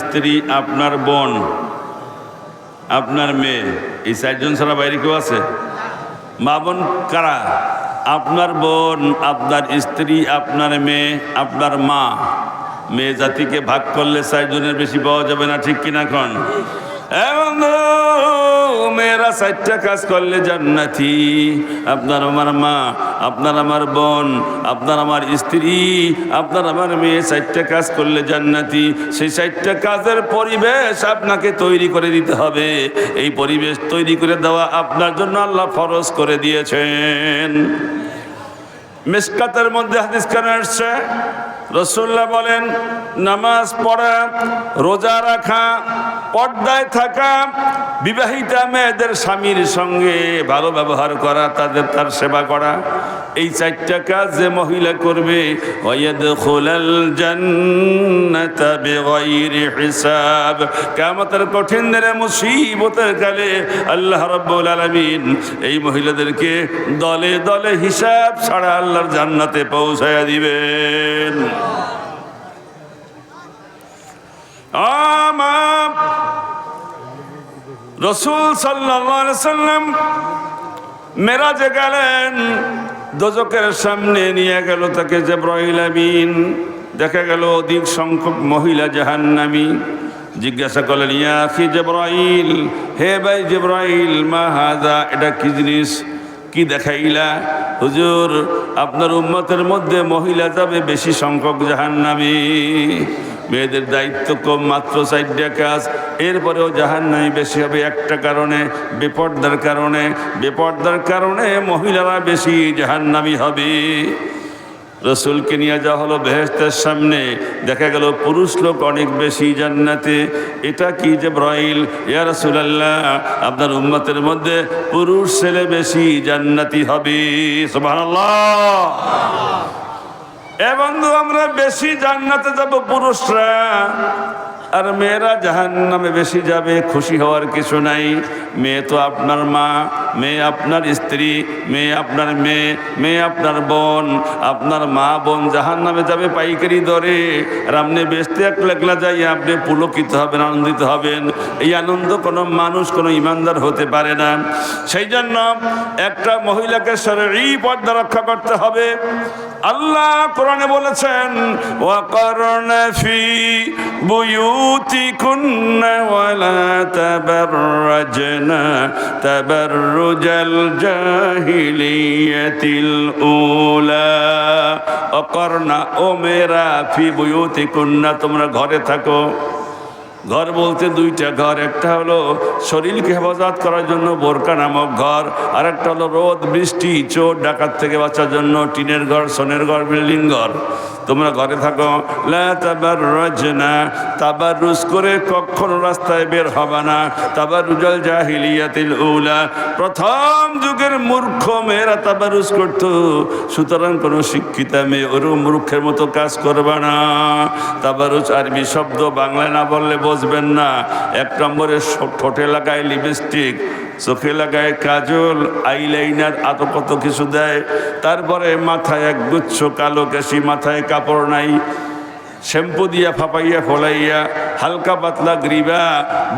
স্ত্রী আপনার বোন, আপনার মেয়ে, এই চারজন ছাড়া বাইরে কেউ আছে? মা বোন কারা? আপনার বোন, আপনার স্ত্রী, আপনার মেয়ে, আপনার মা। মেয়ে জাতিকে ভাগ করলে চারজনের বেশি পাওয়া যাবে না, ঠিক কিনা এখন মেয়েরা চারটা কাজ করলে জান্নাতি। আপনার আমার মা, আপনার আমার বোন, আপনার আমার স্ত্রী, আপনার আমার মেয়ে চারটা কাজ করলে জান্নাতি। সেই চারটা কাজের পরিবেশ আপনাকে তৈরি করে দিতে হবে। এই পরিবেশ তৈরি করে দেওয়া আপনার জন্য আল্লাহ ফরজ করে দিয়েছেন। মিসকাতের মধ্যে হাদিস কেন আসছে? রসুল্লাহ বলেন, নামাজ পড়া, রোজা রাখা পর্দায় থাকা বিবাহিতা মেয়েদের স্বামীর সঙ্গে ভালো ব্যবহার করা, তাদের তার সেবা করা, এই চারটা কাজ যে মহিলা করবে হিসাব। কিয়ামতের কঠিন দিনে মুসিবতের কালে আল্লাহ রাব্বুল আলামিন এই মহিলাদেরকে দলে দলে হিসাব ছাড়া আল্লাহর জান্নাতে পৌঁছায়া দিবেন। আমার রসুল সাল্লাম মেরাজে গেলেন দোজকের সামনে নিয়ে গেল তাকে জেব্রাইল দেখা গেল অধিক সংখ্যক মহিলা জাহান্নামী। জিজ্ঞাসা করলেন, ইয়া আখি জেব্রাইল, হে ভাই জেব্রাইল, মা হাজা এটা কি জিনিস? কি দেখাইলা? হুজুর, আপনার উম্মতের মধ্যে মহিলা যাবে বেশি সংখ্যক জাহান্নামী। মেয়েদের দায়িত্ব কম, মাত্র চারটা কাজ এরপরেও জাহান্নামী বেশি হবে একটা কারণে, বেপর্দার কারণে বেপর্দার কারণে মহিলারা বেশি জাহান্নামী হবে। রসুলকে নিয়ে যাওয়া হলো বেহেস্তের সামনে। দেখা গেল পুরুষ লোক অনেক বেশি জান্নাতে। এটা কি যে ব্রাইল ইয়া রসুলাল্লাহ, আপনার উম্মতের মধ্যে পুরুষ ছেলে বেশি জান্নাতি হবে। সুবহানাল্লাহ। এ বন্ধু আমরা বেশি জান্নাতে যাব পুরুষরা। আর মেয়েরা জাহান নামে বেশি যাবে, খুশি হওয়ার কিছু নাই। মেয়ে তো আপনার মা, মেয়ে আপনার স্ত্রী, মেয়ে আপনার মেয়ে মেয়ে আপনার বোন, আপনার মা বোন জাহান নামে যাবে পাইকারি দরে। আর আপনি বেচতে একলা একলা যাই আপনি পুলকিত হবেন, আনন্দিত হবেন। এই আনন্দ কোনো মানুষ, কোনো ইমানদার হতে পারে না। সেই জন্য একটা মহিলাকে শরীরই পর্দা রক্ষা করতে হবে। আল্লাহ কোরআনে বলেছেন ওয়াকরণ ফি বুয়ুতিকুন্না ওয়ালা তাবাররাজনা তাবাররুজাল জাহিলিয়াতিল উলা অকর্ণা ও মেরা ফি বুয়ুতিকুন্না তোমরা ঘরে থাকো। ঘর বলতে দুইটা ঘর, একটা হলো শরীরকে হেফাজত করার জন্য বোরকা নামক ঘর আর একটা হলো রোদ, বৃষ্টি, চোর, ডাকাত থেকে বাঁচার জন্য টিনের ঘর, সোনের ঘর, বিল্ডিং ঘর। তোমরা ঘরে থাকো, লা তাবার রজনা তাবার রুজ করে কখনো রাস্তায় বের হবে না। তাবার রুজাল জাহিলিয়াতিল উলা, প্রথম যুগের মূর্খ মেয়েরা তাবার রুজ করতো। সুতরাং কোনো শিক্ষিতা মেয়ে ওরকম মূর্খের মতো কাজ করবে না। তাবারুজ আরবি শব্দ বাংলায় না বললে বুঝবেন না। এক নম্বরে ঠোঁটে লাগায় লিপস্টিক চোখে লাগায় কাজল আইলাইনার আরও কত কিছু দেয়। তারপরে মাথায় এক গুচ্ছ কালো কেশি, মাথায় কাপড় নাই। শ্যাম্পু দিয়া, ফাপাইয়া, ফলাইয়া, হালকা পাতলা গ্রীবা,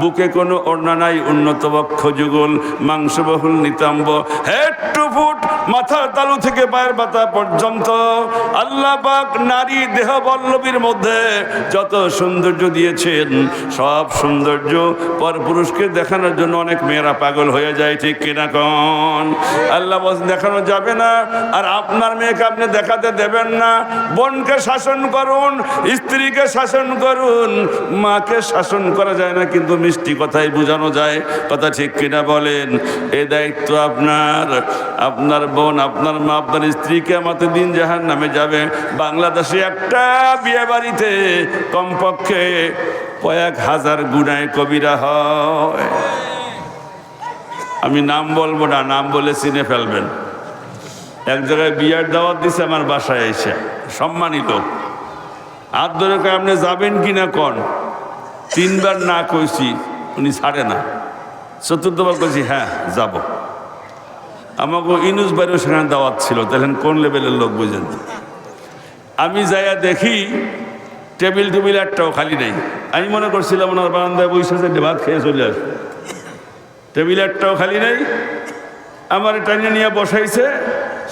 বুকে কোনো ওড়না নাই, উন্নত বক্ষ যুগল, মাংসবহুল নিতাম্ব। হেড টু ফুট মাথার তালু থেকে পায়ের পাতা পর্যন্ত। আল্লাহ পাক নারী দেহ বল্লবীর মধ্যে যত সৌন্দর্য দিয়েছেন, সব সৌন্দর্য পর পুরুষকে দেখানোর জন্য অনেক মেয়েরা পাগল হয়ে যায়, ঠিক কিনা কন? আল্লাহ বস দেখানো যাবে না। আর আপনার মেয়েকে আপনি দেখাতে দেবেন না। বোনকে শাসন করুন স্ত্রীকে শাসন করুন, মাকে শাসন করা যায় না, কিন্তু মিষ্টি কথাই বোঝানো যায়। কথা ঠিক কিনা বলেন? এ দায়িত্ব আপনার। আপনার বোন, আপনার মা, আপনার স্ত্রীকে আমাদের দিন জাহান নামে যাবে। বাংলাদেশে একটা বিয়ে বাড়িতে কমপক্ষে কয়েক হাজার গুণায় কবিরা হয়। আমি নাম বলব না, নাম বলে চিনে ফেলবেন। এক জায়গায় বিয়ার দাওয়াত দিছে, আমার বাসায় এসে। সম্মানিত। হাত ধরে আপনি যাবেন কি না কন? তিনবার না কইছি, উনি ছাড়ে না। চতুর্থবার কইছি হ্যাঁ যাব। আমাকে ইনুস বাড়িও সেখানে দাওয়াত ছিল তাহলে কোন লেভেলের লোক বুঝেন আমি যাইয়া দেখি, টেবিল টেবিল একটাও খালি নেই। আমি মনে করছিলাম, ওনার বারান্দায় বসে যে ভাত খেয়ে চলে আসবে। টেবিল একটাও খালি নেই। আমার টাইনে নিয়ে বসাইছে,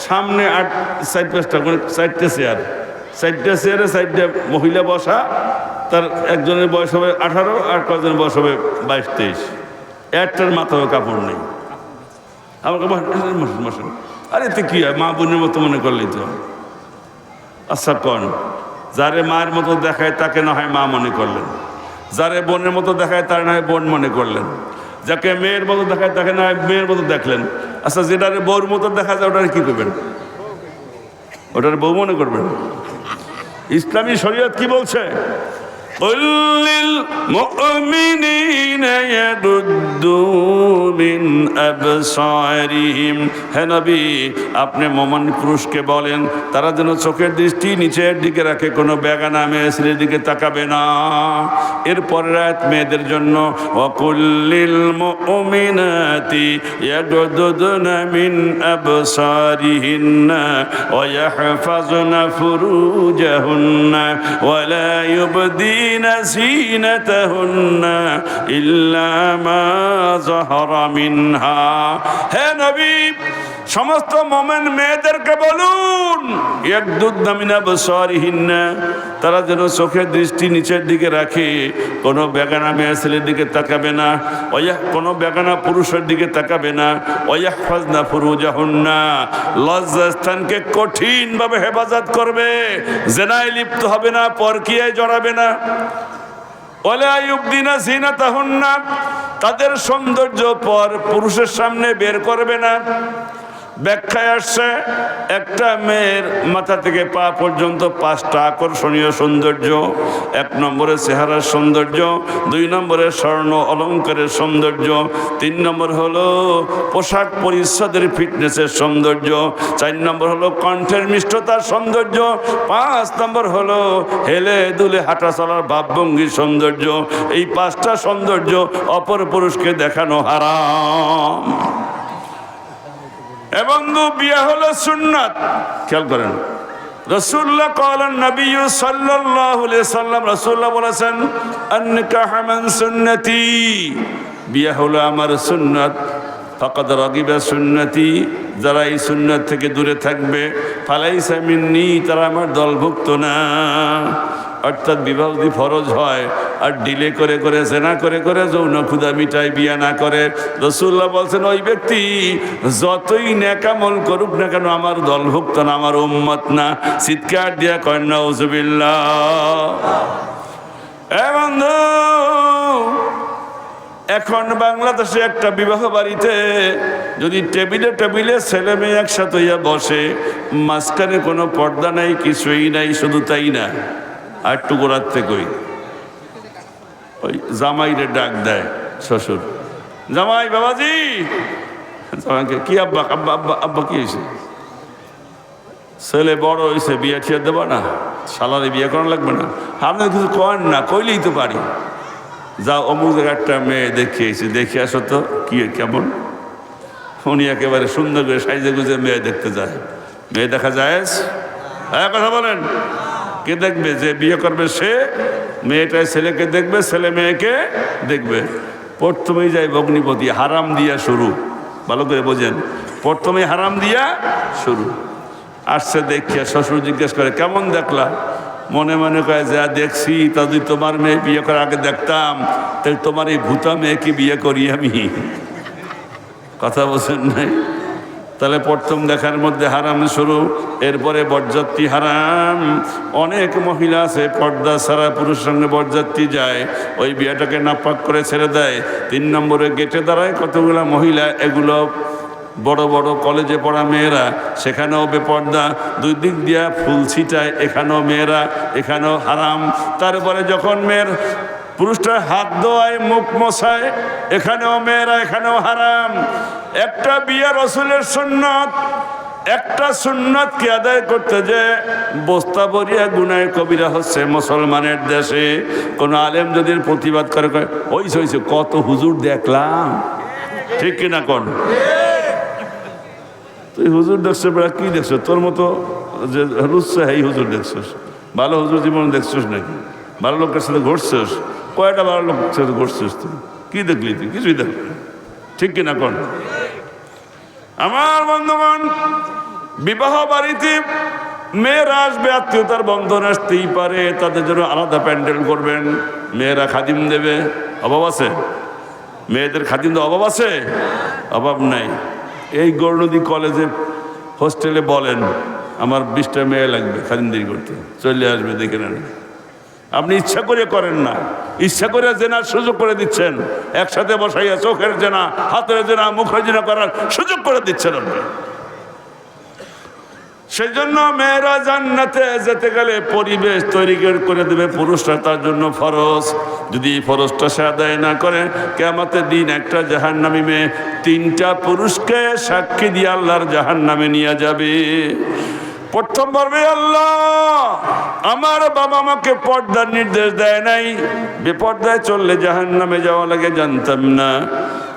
সামনে আট সাইড পাঁচটা করে চারটে চেয়ার চারটে চেয়ারে চারটে মহিলা বসা, তার একজনের বয়স হবে আঠারো আর কজনের বয়স হবে বাইশ, তেইশ। একটার মাথাও কাপড় নেই। আমাকে মশন আরে তো কি হয়, মা বোনের মতো মনে করলেই তো? আচ্ছা কন। যারে মায়ের মতো দেখায় তাকে না হয় মা মনে করলেন। যারে বোনের মতো দেখায় তার না হয় বোন মনে করলেন। যাকে মেয়ের মতো দেখায় তাকে না হয় মেয়ের মতো দেখলেন। আচ্ছা যেটারে বউর মতো দেখা যায়, ওটারে কি করবেন? ওটার বউ মনে করবেন? ইসলামী শরীয়ত কি বলছে? قل للمؤمنين يغضوا من أبصارهم হে নবী আপনি মোমন পুরুষকে বলেন তারা যেন চোখের দৃষ্টি নিচের দিকে রাখে কোনো বেগানা মেয়েছেলের দিকে তাকাবে না এরপর রাত মেয়েদের জন্য অকুল্লিল মুমিনাতি ইয়াগদুদনা মিন আবসারিহিন্না ওয়া ইয়াহফাজনা ফুরুজাহুন্না ওয়া লা ইউবদিনা জিনাতাহুন্না ইল্লা মা যাহারা মিনহা হে নবী সমস্ত মোমেন মেয়েদেরকে বলুন এক একদুদ্দামিনা বসরিহীনা তারা যেন চোখের দৃষ্টি নিচের দিকে রাখে। কোনো বেগানা মেয়ে ছেলের দিকে তাকাবে না, ওয়াহ, কোনো বেগানা পুরুষের দিকে তাকাবে না, ওয়াহ, ফাজনা ফুরুজাহুন্না। লজ্জাস্থানকে কঠিনভাবে হেফাজত করবে, জেনায় লিপ্ত হবে না, পরকিয়ায় জড়াবে না। তাদের সৌন্দর্য পর পুরুষের সামনে বের করবে না। ব্যাখ্যায় আসছে, একটা মেয়ের মাথা থেকে পা পর্যন্ত পাঁচটা আকর্ষণীয় সৌন্দর্য। এক নম্বরে চেহারার সৌন্দর্য, দুই নম্বরে স্বর্ণ অলঙ্কারের সৌন্দর্য, তিন নম্বর হলো পোশাক পরিচ্ছদের ফিটনেসের সৌন্দর্য, চার নম্বর হলো কণ্ঠের মিষ্টতার সৌন্দর্য, পাঁচ নম্বর হলো হেলে দুলে হাঁটা চলার ভাবভঙ্গির সৌন্দর্য। এই পাঁচটা সৌন্দর্য অপর পুরুষকে দেখানো হারাম। এবং বিয়ে হলো সুন্নাত। খেয়াল করেন। রসুল্লাহ কলেন নবী সাল্লাহ সাল্লাম রসুল্লাহ বলেছেন আন্নিকাহ মান সুন্নতি। বিয়ে হলো আমার সুন্নাত। ফকত রগিবা সুন্নতি। যারা এই সুন্নত থেকে দূরে থাকবে ফালাই সামিননি তারা আমার দলভুক্ত না। অর্থাৎ বিবাহ যদি ফরজ হয়, আর ডিলে করে করে, সেনা করে করে, যৌন ক্ষুদা মিটাই বিয়া না করে রসুল্লাহ বলছেন, ওই ব্যক্তি যতই ন্যাকামল করুক না কেন, আমার দলভুক্ত না, আমার উম্মত না। চিৎকার দিয়া কন্যা উজুবিল্লা এখন বাংলাদেশে একটা বিবাহ বাড়িতে যদি টেবিলে টেবিলে ছেলে মেয়ে একসাথে হইয়া বসে, মাঝখানে কোনো পর্দা নাই, কিছুই নাই, শুধু তাই না? আর একটু গোড়ার থেকে ওই জামাইরে ডাক দেয় শ্বশুর। জামাই বাবাজি! জামাইকে, কি আব্বা আব্বা আব্বা আব্বা, কি হয়েছে ছেলে বড় হয়েছে বিয়ে ঠিয়ে দেবো না। সালারে বিয়ে করা লাগবে না। আপনি কিছু করেন না, কইলেই তো পারি। যা অমুক একটা মেয়ে দেখিয়েছি, দেখে আসো তো, কি, কেমন? উনি একেবারে সুন্দর করে সাইজে গুজে মেয়ে দেখতে যায়। মেয়ে দেখা যায়? হ্যাঁ কথা বলেন। কে দেখবে, যে বিয়ে করবে সে মেয়েটাই ছেলেকে দেখবে, ছেলে মেয়েকে দেখবে। প্রথমেই যায় ভগ্নিপতি হারাম দিয়া শুরু। ভালো করে বোঝেন। প্রথমেই হারাম দিয়া শুরু। আসছে দেখিয়া শ্বশুর জিজ্ঞেস করে, কেমন দেখলা? মনে মনে করে যা দেখছি তা যদি তোমার মেয়ে বিয়ে করার আগে দেখতাম। তাহলে তোমার এই ভূতা মেয়েকে বিয়ে করি আমি। কথা বলছেন নাই? তাহলে প্রথম দেখার মধ্যে হারাম শুরু, এরপরে বরযাত্রী হারাম। অনেক মহিলা আছে, পর্দা ছাড়া পুরুষ সঙ্গে বরযাত্রী যায়, ওই বিয়েটাকে নাপাক করে ছেড়ে দেয়। তিন নম্বরে গেটে দাঁড়ায় কতগুলো মহিলা, এগুলো বড় বড় কলেজে পড়া মেয়েরা, সেখানেও বেপর্দা। দুই দিক দিয়া ফুল ছিটায়, এখানেও মেয়েরা, এখানেও হারাম। তারপরে যখন মেয়ের পুরুষটা হাত ধোয়ায়, মুখ মশায় এখানেও মেয়েরা, এখানেও হারাম। একটা বিয়ে রসুলের সুন্নত, একটা সুন্নতকে আদায় করতে যে বস্তা বরিয়া গুনায় কবিরা হচ্ছে মুসলমানের দেশে। কোনো আলেম যদি প্রতিবাদ করে ওই হইছে কত হুজুর দেখলাম। ঠিক কিনা কোন? তুই হুজুর দেখছ, বেড়া কি দেখছ? তোর মতো যে রুচ্ছে এই হুজুর দেখছোস। ভালো হুজুর জীবন দেখছোস নাকি? ভালো লোকের সাথে ঘুরছিস? কয়টা ভালো লোকের সাথে ঘুরছিস তুই কি দেখলি তুই? কিছুই দেখলি। ঠিক কিনা কোন? আমার বন্ধুগণ, বিবাহ বাড়িতে মেয়েরা আসবে, আত্মীয়তার বন্ধন আসতেই পারে, তাদের জন্য আলাদা প্যান্ডেল করবেন। মেয়েরা খাদিম দেবে। অভাব আছে? মেয়েদের খাদিম দেওয়া অভাব আছে? অভাব নাই। এই গৌরনদী কলেজে হোস্টেলে বলেন, আমার বিশটা মেয়ে লাগবে খাদিমদারি করতে। চলে আসবে, দেখে নেন। আপনি ইচ্ছা করে করেন না। ইচ্ছা করে জেনার সুযোগ করে দিচ্ছেন। একসাথে বসাইয়া চোখের জেনা, হাতের জেনা, মুখের জেনা করার সুযোগ করে দিচ্ছেন আপনি। সেই জন্য মেয়েরা জান্নাতে যেতে গেলে পরিবেশ তৈরি করে দেবে পুরুষরা, তার জন্য ফরজ। যদি এই ফরজটা সে আদায় না করে কেমাতে দিন একটা জাহান নামী মেয়ে তিনটা পুরুষকে সাক্ষী দিয়ে আল্লাহর জাহান নামে নিয়ে যাবে। প্রথম পর্বে আল্লাহ, আমার বাবা মাকে পর্দার নির্দেশ দেয় নাই। বেপর্দায় চললে জাহান নামে যাওয়া লাগে, জানতাম না।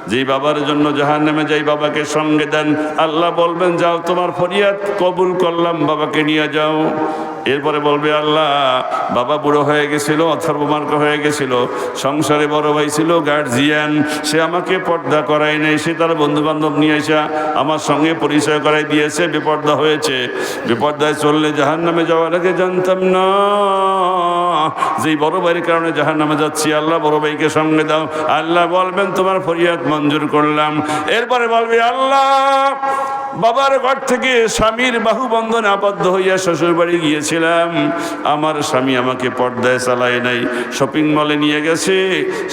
যেই বাবার জন্য জাহান নামে যাই বাবাকে সঙ্গে দেন, আল্লাহ বলবেন, যাও তোমার ফরিয়াদ কবুল করলাম, বাবাকে নিয়ে যাও। এরপরে বলবে, আল্লাহ, বাবা বুড়ো হয়ে গেছিল অথর্বমার্ক হয়ে গেছিল, সংসারে বড় ভাই ছিল গার্জিয়ান, সে আমাকে পর্দা করাই নাই, সে তার বন্ধু বান্ধব নিয়ে এসে আমার সঙ্গে পরিচয় করাই দিয়েছে, বেপর্দা হয়েছে। বেপর্দায় চললে জাহান নামে যাওয়া লাগে জানতাম না। যেই বড় ভাইয়ের কারণে জাহান নামে যাচ্ছি, আল্লাহ বড় ভাইকে সঙ্গে দাও। আল্লাহ বলবেন, তোমার ফরিয়াদ মঞ্জুর করলাম। এরপরে বলবি, আল্লাহ বাবার ঘর থেকে স্বামীর বাহু বন্ধনে আবদ্ধ হইয়া শ্বশুর বাড়ি গিয়েছিলাম। আমার স্বামী আমাকে পর্দায় চালায় নাই শপিং মলে নিয়ে গেছে,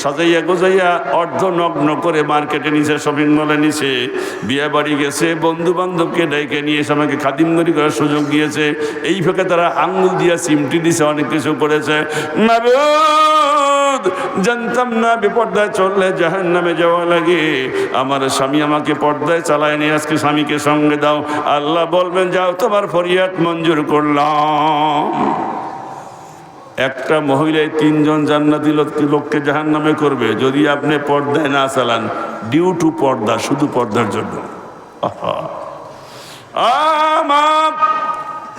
সাজাইয়া গোজাইয়া অর্ধ নগ্ন করে মার্কেটে নিচে শপিং মলে নিছে। বিয়ে বাড়ি গেছে বন্ধু বান্ধবকে ডেকে নিয়ে এসে আমাকে খাদিমগরি করার সুযোগ দিয়েছে। এই ফাঁকে তারা আঙ্গুল দিয়া চিমটি দিছে, অনেক কিছু করেছে। মাবুদ জানতাম না বিপর্দায় চললে জাহান নামে যাওয়া লাগে। আমার স্বামী আমাকে পর্দায় চালায় নিয়ে আজকে স্বামীকে সঙ্গে দাও। আল্লাহ বলবেন, যাও, তোমার ফরিয়াদ মঞ্জুর করলাম। একটা মহিলায় তিনজন জান্নাতি লোক- লোককে জাহান নামে করবে, যদি আপনি পর্দায় না চালান। ডিউ টু পর্দা, শুধু পর্দার জন্য।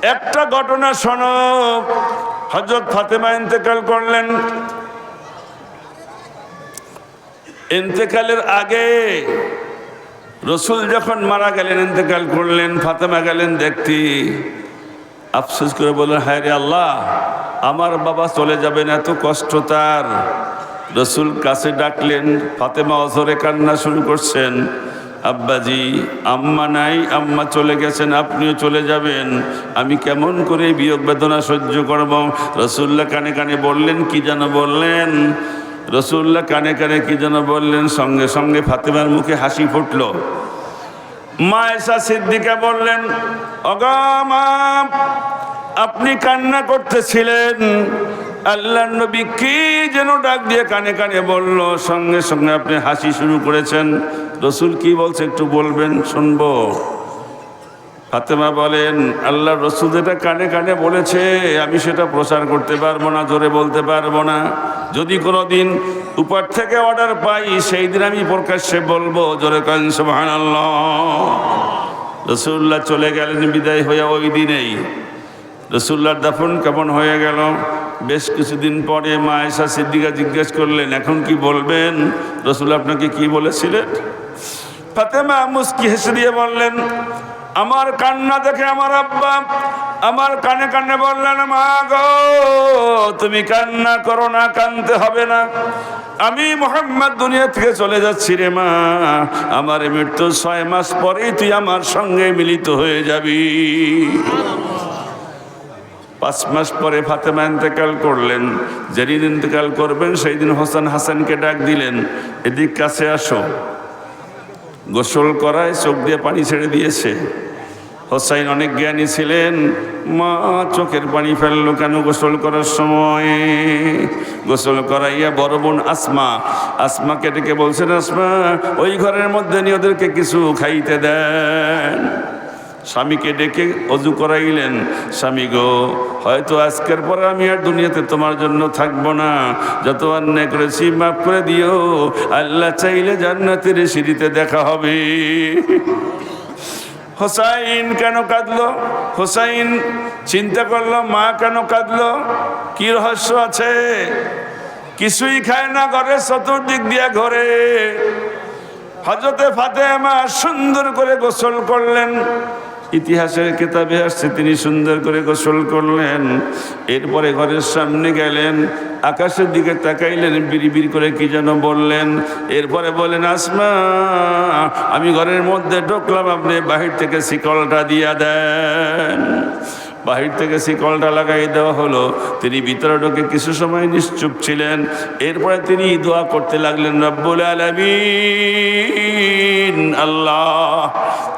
একটা ঘটনা শোনো। হজরত ফাতেমা ইন্তেকাল করলেন। ইন্তেকালের আগে রসুল যখন মারা গেলেন, ইন্তেকাল করলেন, ফাতেমা গেলেন দেখতে, আফসোস করে বললেন, হায় রে আল্লাহ, আমার বাবা চলে যাবেন এত কষ্ট তার। রসুল কাছে ডাকলেন, ফাতেমা অজরে কান্না শুরু করছেন, আব্বাজি, আম্মা নাই, আম্মা চলে গেছেন, আপনিও চলে যাবেন, আমি কেমন করে বিয়োগ বেদনা সহ্য করব? রসুল্লাহ কানে কানে বললেন, কি যেন বললেন? রসুল্লাহ কানে কানে কি যেন বললেন, সঙ্গে সঙ্গে ফাতেমার মুখে হাসি ফুটল। মা এসা সিদ্দিকা বললেন অগামা আপনি কান্না করতেছিলেন। আল্লাহ নবী কি যেন ডাক দিয়ে কানে কানে বলল, সঙ্গে সঙ্গে আপনি হাসি শুরু করেছেন। রসুল কি বলছে একটু বলবেন, শুনব। ফাতেমা বলেন, আল্লাহ রসুল এটা কানে কানে বলেছে, আমি সেটা প্রচার করতে পারব না, জোরে বলতে পারব না। যদি কোনো দিন উপর থেকে অর্ডার পাই সেই দিন আমি প্রকাশ্যে বলব, জোরে কেন রসুল্লাহ চলে গেলেন বিদায় হইয়া ওই দিনেই। রসুল্লাহর দাফন কেমন হয়ে গেল? বেশ কিছুদিন পরে মা এসা সিদ্দিকা জিজ্ঞেস করলেন, এখন কি বলবেন? রসুল আপনাকে কি বলেছিলেন? ফাতেমা মুস্কি হেসে দিয়ে বললেন আমার কান্না দেখে আমার আব্বা আমার কানে কানে বললেন, মা গো, তুমি কান্না করো না, কানতে হবে না। আমি মোহাম্মদ দুনিয়া থেকে চলে যাচ্ছি রে মা। আমার মৃত্যু ছয় মাস পরেই তুই আমার সঙ্গে মিলিত হয়ে যাবি। পাঁচ মাস পরে ফাতেমা ইন্তেকাল করলেন। যেদিন ইন্তেকাল করবেন সেই দিন হোসেন হাসানকে ডাক দিলেন, এদিক কাছে আসো। গোসল করায় চোখ দিয়ে পানি ছেড়ে দিয়েছে। হোসাইন অনেক জ্ঞানী ছিলেন। মা চোখের পানি ফেলল কেন গোসল করার সময়? গোসল করাইয়া বড় বোন আসমা, আসমাকে ডেকে বলছেন, আসমা, ওই ঘরের মধ্যে নিয়ে ওদেরকে কিছু খাইতে দেন। স্বামীকে ডেকে অজু করাইলেন, স্বামী গো, হয়তো আজকের পরে আমি আর দুনিয়াতে তোমার জন্য থাকব না। যত অন্যায় করেছি মাফ করে দিও, আল্লাহ চাইলে জান্নাতের সিঁড়িতে দেখা হবে। হোসাইন কেন কাঁদলো? হোসাইন চিন্তা করল, মা কেন কাঁদলো? কি রহস্য আছে? কিছুই খায় না ঘরে, চতুর্দিক দিয়া ঘরে। হজরতে ফাতেমা সুন্দর করে গোসল করলেন। ইতিহাসের কেতাবে আসছে, তিনি সুন্দর করে গোসল করলেন, এরপরে ঘরের সামনে গেলেন, আকাশের দিকে তাকাইলেন বিড়ি করে কি যেন বললেন। এরপরে বলেন আসমা, আমি ঘরের মধ্যে ঢুকলাম, আপনি বাহির থেকে শিকলটা দিয়া দেন। বাহির থেকে শিকলটা লাগাই দেওয়া হলো। তিনি ভিতরে ঢোকে কিছু সময় নিশ্চুপ ছিলেন। এরপরে তিনি দোয়া করতে লাগলেন, রব্বুল আলমিন, আল্লাহ,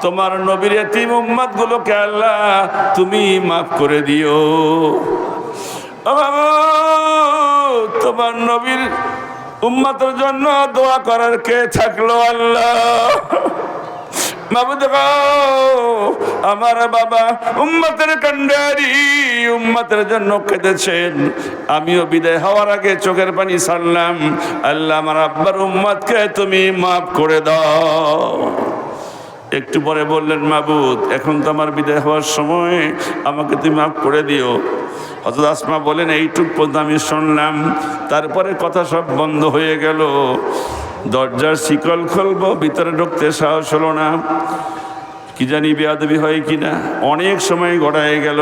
তোমার নবীর এতিম উম্মাদ গুলোকে আল্লাহ, তুমি মাফ করে দিও। তোমার নবীর উম্মাতের জন্য দোয়া করার কে থাকল আল্লাহ? আমার বাবা উম্মতের কান্ডারি, উম্মতের জন্য কেঁদেছেন আমিও বিদায় হওয়ার আগে চোখের পানি ছাড়লাম। আল্লাহ আমার আব্বার উম্মতকে তুমি মাফ করে দাও। একটু পরে বললেন, মাবুদ, এখন তো আমার বিদায় হওয়ার সময়, আমাকে তুমি মাফ করে দিও। হজরত আসমা বলেন, এইটুক পর্যন্ত আমি শুনলাম। তারপরে কথা সব বন্ধ হয়ে গেল। দরজার শিকল খুলব, ভিতরে ঢুকতে সাহস হলো না। কি জানি বেয়াদবি হয় কি না অনেক সময় গড়ায় গেল।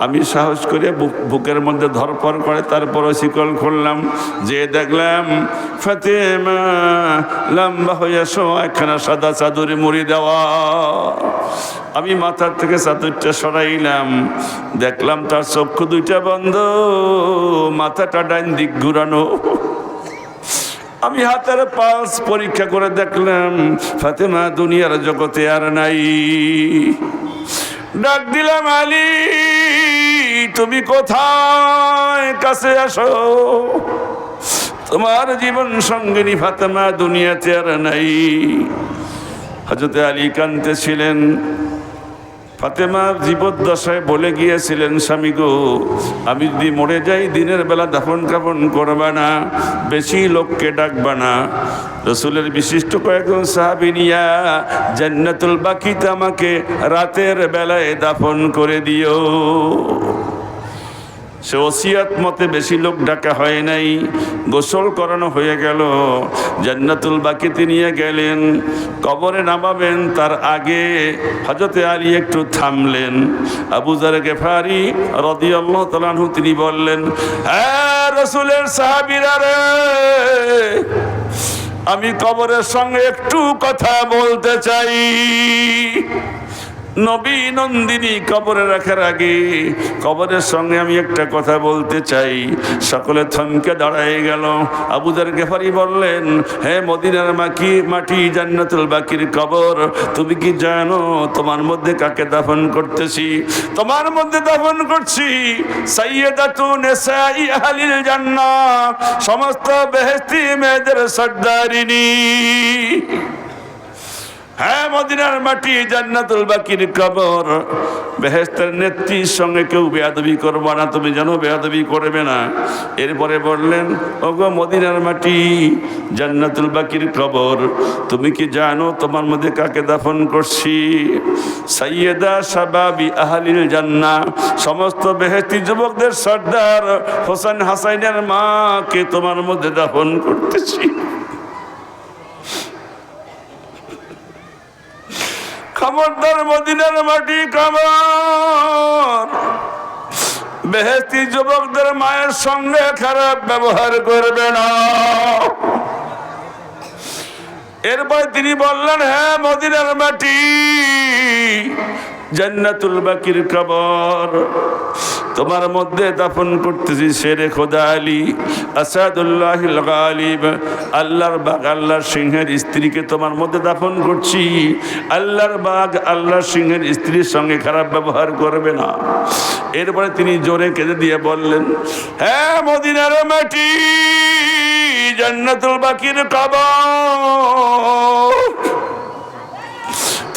আমি সাহস করে বুক- বুকের মধ্যে ধরপর করে তারপরও শিকল খুললাম। যে দেখলাম ফাতেমা লম্বা হয়ে শো একখানা সাদা চাদরে মুড়ি দেওয়া। আমি মাথার থেকে চাদরটা সরাইলাম। দেখলাম তার চক্ষু দুইটা বন্ধ, মাথাটা ডাইন দিক ঘুরানো। আমি হাতের পালস পরীক্ষা করে দেখলাম, ফাতেমা দুনিয়ার জগতে আর নাই। ডাক দিলাম, আলী, তুমি কোথায়? কাছে আসো। তোমার জীবন সঙ্গিনী ফাতেমা দুনিয়াতে আর নাই। হজরতে আলী কান্তে ছিলেন ফাতেমা জীবদ্দশায় বলে গিয়েছিলেন, স্বামী গো, আমি যদি মরে যাই, দিনের বেলা দাফন কাফন করবা না, বেশি লোককে ডাকবা না। রসুলের বিশিষ্ট কয়েকজন সাহাবিনিয়া জান্নাতুল বাকিতে আমাকে রাতের বেলায় দাফন করে দিও। সে ওসিয়াত মতে বেশি লোক ডাকা হয় নাই। গোসল করানো হয়ে গেল। জান্নাতুল বাকিতে নিয়ে গেলেন। কবরে নামাবেন, তার আগে হজরতে আলী একটু থামলেন। আবু জার গেফারি রদি আল্লাহ তালানহু তিনি বললেন হ্যাঁ রসুলের সাহাবিরা রে, আমি কবরের সঙ্গে একটু কথা বলতে চাই। নবী নন্দিনী কবরে রাখার আগে, কবরের সঙ্গে আমি একটা কথা বলতে চাই। সকলে থমকে দাঁড়ায় গেল। আবুদার গেফারি বললেন, হে মদিনার মাকি, মাটি জান্নাতুল বাকির কবর, তুমি কি জানো তোমার মধ্যে কাকে দাফন করতেছি? তোমার মধ্যে দাফন করছি সাইয়েদাতু নেসাই আহলিল জান্নাহ, সমস্ত বেহেস্তি মেয়েদের সর্দারিনী। হ্যাঁ মদিনার মাটি জান্নাতুল বাকির কবর। বেহেস্তের নেত্রীর সঙ্গে কেউ বেয়াদবি করব না, তুমি জানো বেয়াদবি করবে না। এরপরে বললেন, ওগো মদিনার মাটি জান্নাতুল বাকির কবর, তুমি কি জানো তোমার মধ্যে কাকে দাফন করছি? সাইয়েদা সাবাবি আহালিল জান্না সমস্ত বেহেস্তি যুবকদের সর্দার হোসেন হাসাইনের মাকে তোমার মধ্যে দাফন করতেছি। খবরদার মদিনার মাটি কামর বেহেস্তি যুবকদের মায়ের সঙ্গে খারাপ ব্যবহার করবে না। এরপর তিনি বললেন হ্যাঁ মদিনার মাটি। জান্নাতুল বাকির কবর। তোমার মধ্যে দাফন করতেছি শেরে খোদা আলী আসাদুল্লাহ গালিব। আল্লাহর বাগ, আল্লাহর সিংহের স্ত্রীকে তোমার মধ্যে দাফন করছি। আল্লাহর বাগ, আল্লাহর সিংহের স্ত্রীর সঙ্গে খারাপ ব্যবহার করবে না। এরপরে তিনি জোরে কেঁদে দিয়ে বললেন হ্যাঁ মদিনার মাটি, জান্নাতুল বাকির কবর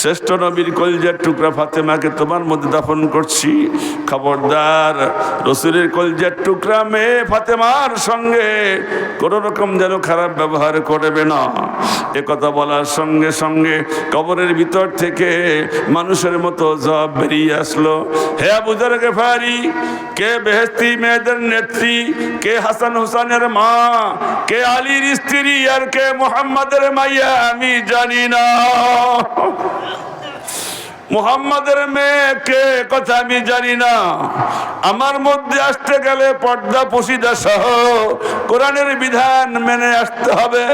শ্রেষ্ঠ নবীর কলজার টুকরা ফাতেমাকে তোমার মধ্যে দাফন করছি। খবরদার, রসুলের কলজার টুকরা মেয়ে ফাতেমার সঙ্গে কোনো রকম যেন খারাপ ব্যবহার করবে না। এ কথা বলার সঙ্গে সঙ্গে কবরের ভিতর থেকে মানুষের মতো জবাব বেরিয়ে আসলো। হে আবুজার গেফারি, কে বেহেস্তি মেয়েদের নেত্রী, কে হাসান হুসানের মা, কে আলীর স্ত্রী আর কে মোহাম্মদের মাইয়া আমি জানি না। মুহাম্মাদের মেয়ে কে, কথা আমি জানি না। আমার মধ্যে আসতে গেলে পর্দা পশিদা সহ কোরআনের বিধান মেনে আসতে হবে।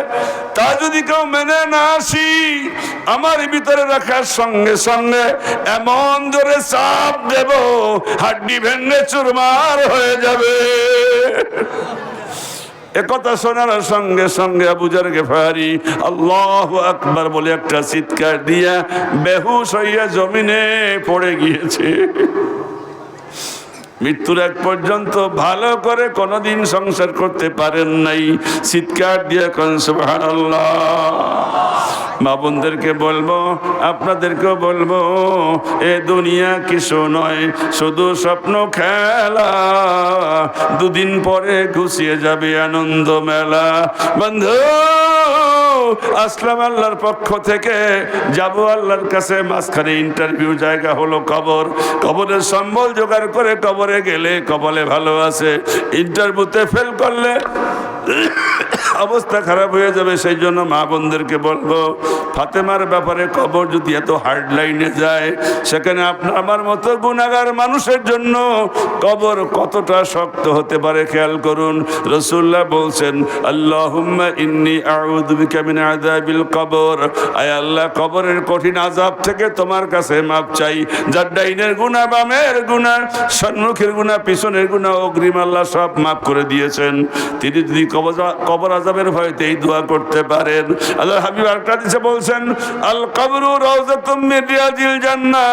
তা যদি কেউ মেনে না আসি, আমার ভিতরে রাখার সঙ্গে সঙ্গে এমন জোরে চাপ দেব, হাড্ডি ভেঙে চুরমার হয়ে যাবে। একথা শোনার সঙ্গে সঙ্গে আবুজার গেফারি আল্লাহ আকবার বলে একটা চিৎকার দিয়া বেহুশ হইয়া জমিনে পড়ে গিয়েছে। মৃত্যুর এক পর্যন্ত ভালো করে কোনোদিন সংসার করতে পারেন নাই। চিৎকার দিয়ে কোন সুবহানাল্লাহ। মা বোনদেরকে বলব, আপনাদেরকেও বলব, এ দুনিয়া কিছু নয়, শুধু স্বপ্ন খেলা। দুদিন পরে ঘুষিয়ে যাবে আনন্দ মেলা। বন্ধু, আসলাম আল্লাহর পক্ষ থেকে, যাব আল্লাহর কাছে। মাঝখানে ইন্টারভিউ জায়গা হলো কবর। কবরের সম্বল জোগাড় করে কবরে গেলে কবলে ভালো আছে। ইন্টারভিউতে ফেল করলে অবস্থা খারাপ হয়ে যাবে, সেই জন্য মা বোনদেরকে বলব, ফাতেমার ব্যাপারে কবর যদি এত হার্ড লাইনে যায়, সেখানে আপনার, আমার মতো গুণাগার মানুষের জন্য কবর কতটা শক্ত হতে পারে খেয়াল করুন। রসুল্লাহ বলছেন, আল্লাহুম্মা ইন্নি আউযু বিকা আযাবিল কবর। আয় আল্লাহ, কবরের কঠিন আযাব থেকে তোমার কাছে মাপ চাই। যার ডাইনের গুনাহ, বামের গুনাহ সম্মুখের গুনাহ, পিছনের গুনাহ, অগ্রিম আল্লাহ সব মাফ করে দিয়েছেন। তিনি যদি কবর কবর আযাবের ভয়তে এই দোয়া করতে পারেন। আল্লাহ হাবিব আরেকটা দিছে বলছেন, আল কবরু রাউযাতুম মিন রিয়াজিল জান্নাহ,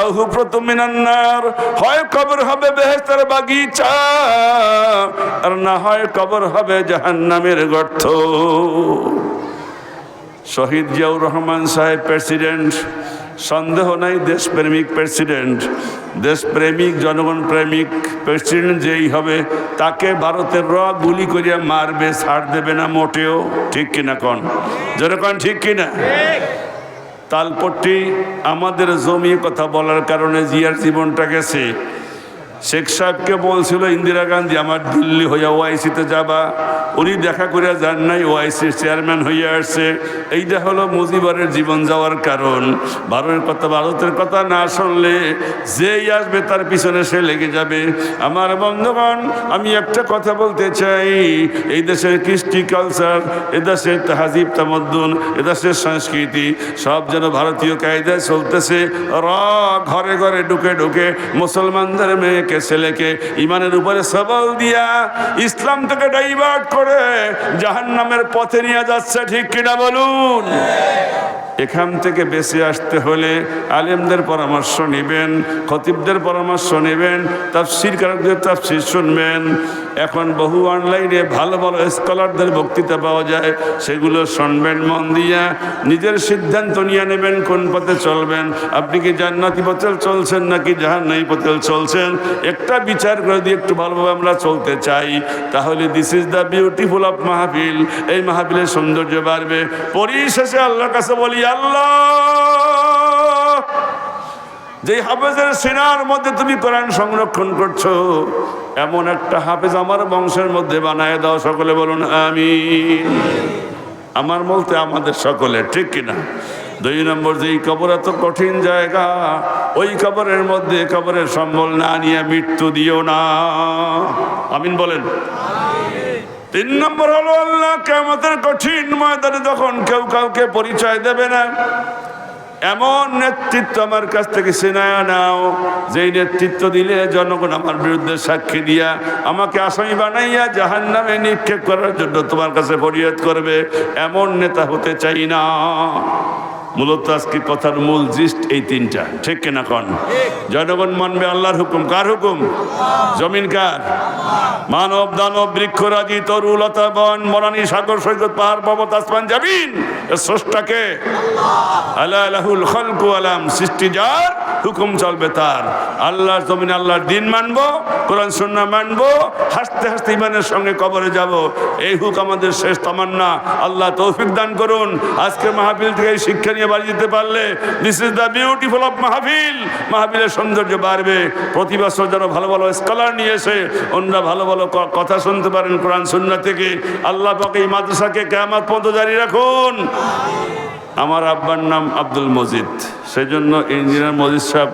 আও হুফরাতুম মিনান নার। হয় কবর হবে বেহেশতের বাগিচা, আর না হয় কবর হবে জাহান্নামের গর্ত। শহীদ জিয়াউর রহমান সাহেব, প্রেসিডেন্ট সন্দেহ নাই, দেশপ্রেমিক প্রেসিডেন্ট। দেশপ্রেমিক, জনগণ প্রেমিক প্রেসিডেন্ট যেই হবে, তাকে ভারতের র গুলি করিয়া মারবে, ছাড় দেবে না মোটেও। ঠিক কিনা কন? যেরকম ঠিক কিনা? তালপট্টি, আমাদের জমি কথা বলার কারণে জিয়ার জীবনটা গেছে। শেখ সাহেবকে বলছিল, ইন্দিরা গান্ধী, আমার দিল্লি হইয়া ওআইসিতে যাবা। উনি দেখা করিয়া যান নাই, ওআইসির চেয়ারম্যান হইয়া আসছে। এইটা হলো মুজিবরের জীবন যাওয়ার কারণ। ভারতের কথা ভারতের কথা না শুনলে যেই আসবে তার পিছনে সে লেগে যাবে। আমার বন্ধুগণ, আমি একটা কথা বলতে চাই। এই দেশের কৃষ্টি কালচার এদেশের তাহাজিব তামদ্দুন এদেশের সংস্কৃতি, সব যেন ভারতীয় কায়দায় চলতেছে। র, ঘরে ঘরে ঢুকে ঢুকে মুসলমানদের মেয়েকে ছেলেকে ইমানের উপরে সবল দিয়া ইসলাম থেকে ডাইভার্ট করে জাহান্নামের পথে নিয়ে যাচ্ছে, ঠিক কিনা বলুন? এখান থেকে বেঁচে আসতে হলে আলেমদের পরামর্শ নেবেন, খতিবদের পরামর্শ নেবেন, তাফসির কারকদের তাফসির শুনবেন। এখন বহু অনলাইনে ভালো ভালো স্কলারদের বক্তৃতা পাওয়া যায়, সেগুলো শুনবেন মন দিয়া, নিজের সিদ্ধান্ত নিয়ে নেবেন কোন পথে চলবেন। আপনি কি জান্নাতি পথে চলছেন নাকি জাহান্নাই পথে চলছেন? একটা বিচার করে দিয়ে একটু ভালোভাবে আমরা চলতে চাই, তাহলে this is the beautiful of মাহফিল। এই মাহফিলের সৌন্দর্য বাড়বে। পরিশেষে আল্লাহর কাছে বলি, আল্লাহ! যে হাফেজের সেনার মধ্যে তুমি কোরআন সংরক্ষণ করছ, এমন একটা হাফেজ আমার বংশের মধ্যে বানায় দাও, সকলে বলুন আমি আমার বলতে আমাদের সকলে ঠিক কিনা? দুই নম্বর যেই কবর এত কঠিন জায়গা, ওই কবরের মধ্যে কবরের সম্বল না নিয়ে মৃত্যু দিও না। আমিন বলেন। তিন নম্বর হলো আল্লাহ কেমতের কঠিন ময়দানে যখন কেউ কাউকে পরিচয় দেবে না, এমন নেতৃত্ব আমার কাছ থেকে সেনায় নাও যেই নেতৃত্ব দিলে জনগণ আমার বিরুদ্ধে সাক্ষী দিয়া আমাকে আসামি বানাইয়া জাহান নামে নিক্ষেপ করার জন্য তোমার কাছে ফরিয়াদ করবে, এমন নেতা হতে চাই না। মূলত আজকে কথার মূল জিস্ট এই তিনটা। ঠিক কিনা কন? জনগণ মানবে আল্লাহর হুকুম। কার হুকুম? জমিন কার? মানব, দানব তরু, লতা, বন, মরানি, সাগর, সৈকত, পাহাড়, পর্বত, আসমান যাবিন স্রষ্টাকে? আল্লাহ আলাহুল খলকু আলাম। সৃষ্টি যার, হুকুম চলবে তার। আল্লাহর জমিন আল্লাহর দিন মানবো, কোরআন, সুন্নাহ মানবো, হাসতে হাসতে ইমানের সঙ্গে কবরে যাব। এই হুক আমাদের শেষ তামান্না। আল্লাহ তৌফিক দান করুন। আজকে মাহফিল থেকে এই শিক্ষা নিয়ে বাড়ি যেতে পারলে this is the beautiful of মাহফিল মাহফিলের সৌন্দর্য বাড়বে। প্রতি বছর যেন ভালো ভালো স্কলার নিয়ে এসে অন্যরা ভালো ভালো কথা শুনতে পারেন কোরআন, সুন্নাহ থেকে। আল্লাহ পাকে এই মাদ্রাসাকে কেমন পর্যন্ত জারি রাখুন। আমার আব্বার নাম আব্দুল মজিদ। সেই জন্য ইঞ্জিনিয়ার মজিদ সাহেব,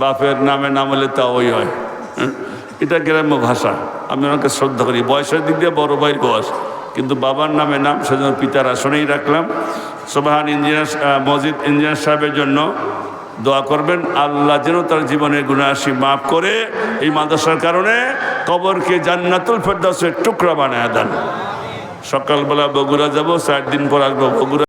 বাপের নামে নাম হলে তা ওই হয়। হ্যাঁ? এটা গ্রাম্য ভাষা। আমি ওনাকে শ্রদ্ধা করি। বয়সের দিক দিয়ে বড় ভাইয়ের বয়স। কিন্তু বাবার নামে নাম সেজন্য পিতার আসনেই রাখলাম। সোবাহান ইঞ্জিনিয়ার মসজিদ ইঞ্জিনিয়ার সাহেবের জন্য দোয়া করবেন। আল্লাহ যেন তার জীবনের গুণাসী মাফ করে, এই মাদ্রাসার কারণে কবরকে জান্নাতুল ফেরদাসের টুকরা বানায় দেন। সকালবেলা বগুড়া যাব, চার দিন পর আসব বগুড়া